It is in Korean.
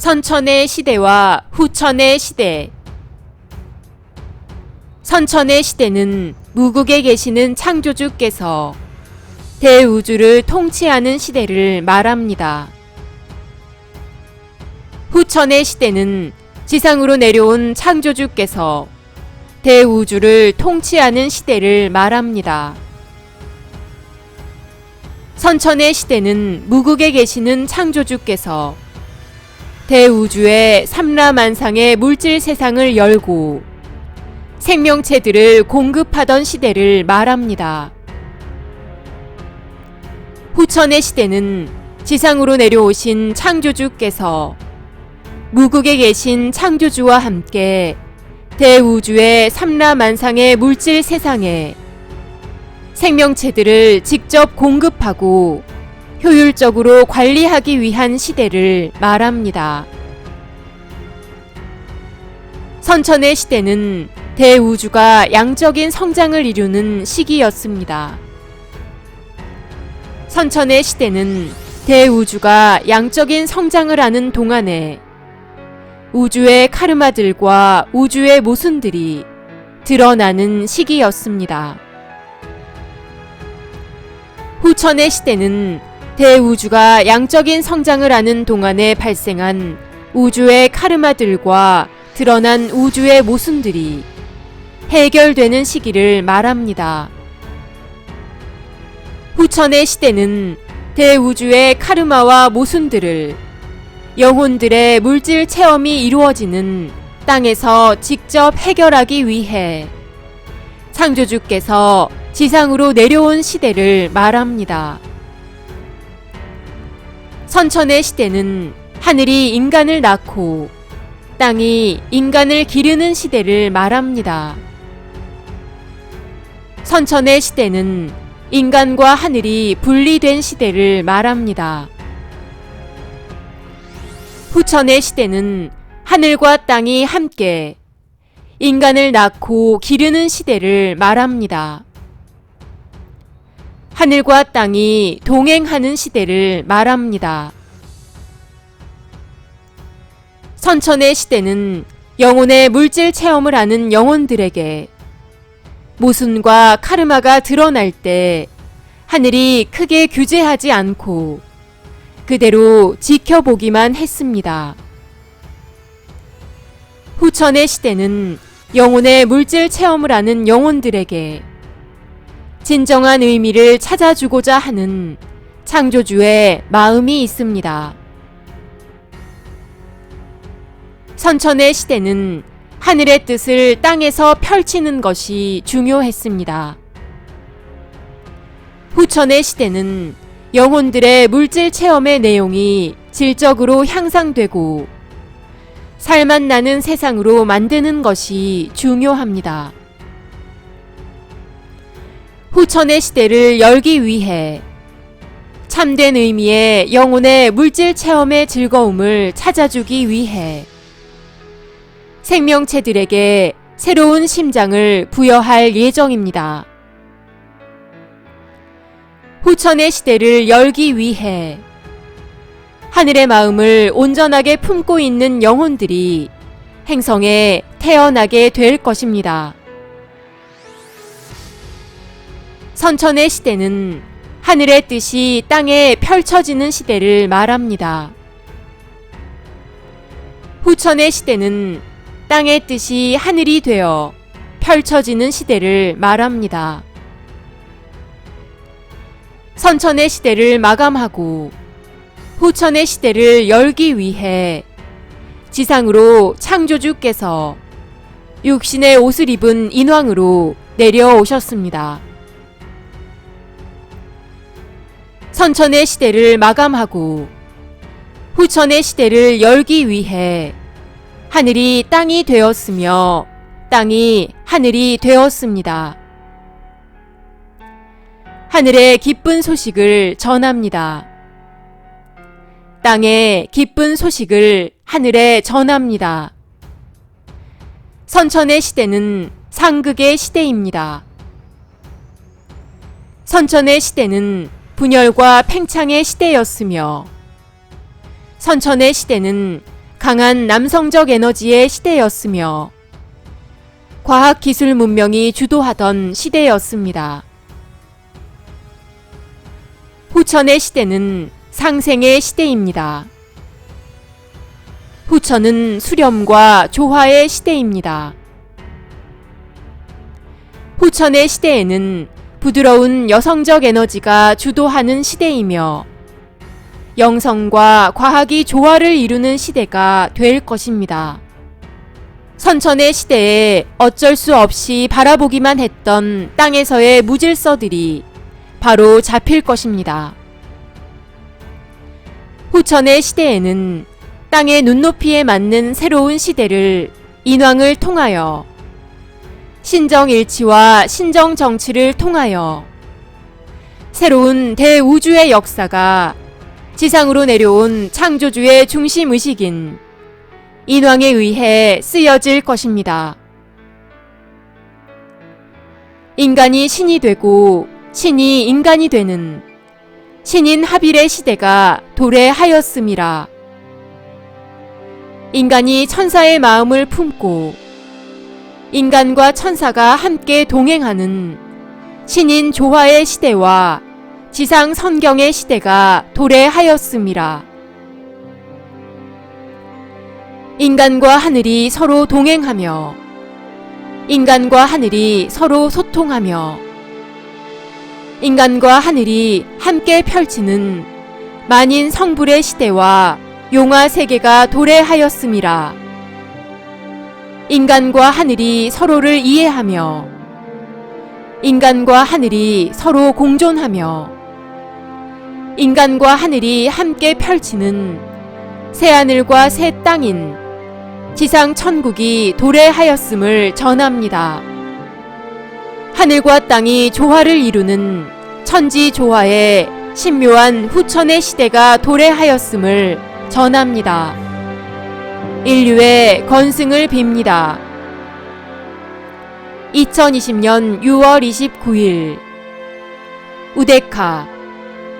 선천의 시대와 후천의 시대. 선천의 시대는 무국에 계시는 창조주께서 대우주를 통치하는 시대를 말합니다. 후천의 시대는 지상으로 내려온 창조주께서 대우주를 통치하는 시대를 말합니다. 선천의 시대는 무국에 계시는 창조주께서 대우주의 삼라만상의 물질 세상을 열고 생명체들을 공급하던 시대를 말합니다. 후천의 시대는 지상으로 내려오신 창조주께서 무국에 계신 창조주와 함께 대우주의 삼라만상의 물질 세상에 생명체들을 직접 공급하고 효율적으로 관리하기 위한 시대를 말합니다. 선천의 시대는 대우주가 양적인 성장을 이루는 시기였습니다. 선천의 시대는 대우주가 양적인 성장을 하는 동안에 우주의 카르마들과 우주의 모순들이 드러나는 시기였습니다. 후천의 시대는 대우주가 양적인 성장을 하는 동안에 발생한 우주의 카르마들과 드러난 우주의 모순들이 해결되는 시기를 말합니다. 후천의 시대는 대우주의 카르마와 모순들을 영혼들의 물질 체험이 이루어지는 땅에서 직접 해결하기 위해 창조주께서 지상으로 내려온 시대를 말합니다. 선천의 시대는 하늘이 인간을 낳고 땅이 인간을 기르는 시대를 말합니다. 선천의 시대는 인간과 하늘이 분리된 시대를 말합니다. 후천의 시대는 하늘과 땅이 함께 인간을 낳고 기르는 시대를 말합니다. 하늘과 땅이 동행하는 시대를 말합니다. 선천의 시대는 영혼의 물질 체험을 하는 영혼들에게 모순과 카르마가 드러날 때 하늘이 크게 규제하지 않고 그대로 지켜보기만 했습니다. 후천의 시대는 영혼의 물질 체험을 하는 영혼들에게 진정한 의미를 찾아주고자 하는 창조주의 마음이 있습니다. 선천의 시대는 하늘의 뜻을 땅에서 펼치는 것이 중요했습니다. 후천의 시대는 영혼들의 물질 체험의 내용이 질적으로 향상되고 살맛 나는 세상으로 만드는 것이 중요합니다. 후천의 시대를 열기 위해 참된 의미의 영혼의 물질 체험의 즐거움을 찾아주기 위해 생명체들에게 새로운 심장을 부여할 예정입니다. 후천의 시대를 열기 위해 하늘의 마음을 온전하게 품고 있는 영혼들이 행성에 태어나게 될 것입니다. 선천의 시대는 하늘의 뜻이 땅에 펼쳐지는 시대를 말합니다. 후천의 시대는 땅의 뜻이 하늘이 되어 펼쳐지는 시대를 말합니다. 선천의 시대를 마감하고 후천의 시대를 열기 위해 지상으로 창조주께서 육신의 옷을 입은 인왕으로 내려오셨습니다. 선천의 시대를 마감하고 후천의 시대를 열기 위해 하늘이 땅이 되었으며 땅이 하늘이 되었습니다. 하늘의 기쁜 소식을 전합니다. 땅의 기쁜 소식을 하늘에 전합니다. 선천의 시대는 상극의 시대입니다. 선천의 시대는 분열과 팽창의 시대였으며 선천의 시대는 강한 남성적 에너지의 시대였으며 과학 기술 문명이 주도하던 시대였습니다. 후천의 시대는 상생의 시대입니다. 후천은 수렴과 조화의 시대입니다. 후천의 시대에는 부드러운 여성적 에너지가 주도하는 시대이며 영성과 과학이 조화를 이루는 시대가 될 것입니다. 선천의 시대에 어쩔 수 없이 바라보기만 했던 땅에서의 무질서들이 바로 잡힐 것입니다. 후천의 시대에는 땅의 눈높이에 맞는 새로운 시대를 인왕을 통하여 신정일치와 신정정치를 통하여 새로운 대우주의 역사가 지상으로 내려온 창조주의 중심의식인 인왕에 의해 쓰여질 것입니다. 인간이 신이 되고 신이 인간이 되는 신인 하빌의 시대가 도래하였음이라. 인간이 천사의 마음을 품고 인간과 천사가 함께 동행하는 신인 조화의 시대와 지상 선경의 시대가 도래하였음이라. 인간과 하늘이 서로 동행하며 인간과 하늘이 서로 소통하며 인간과 하늘이 함께 펼치는 만인 성불의 시대와 용화 세계가 도래하였음이라. 인간과 하늘이 서로를 이해하며 인간과 하늘이 서로 공존하며 인간과 하늘이 함께 펼치는 새하늘과 새 땅인 지상 천국이 도래하였음을 전합니다. 하늘과 땅이 조화를 이루는 천지 조화의 신묘한 후천의 시대가 도래하였음을 전합니다. 인류의 건승을 빕니다. 2020년 6월 29일 우데카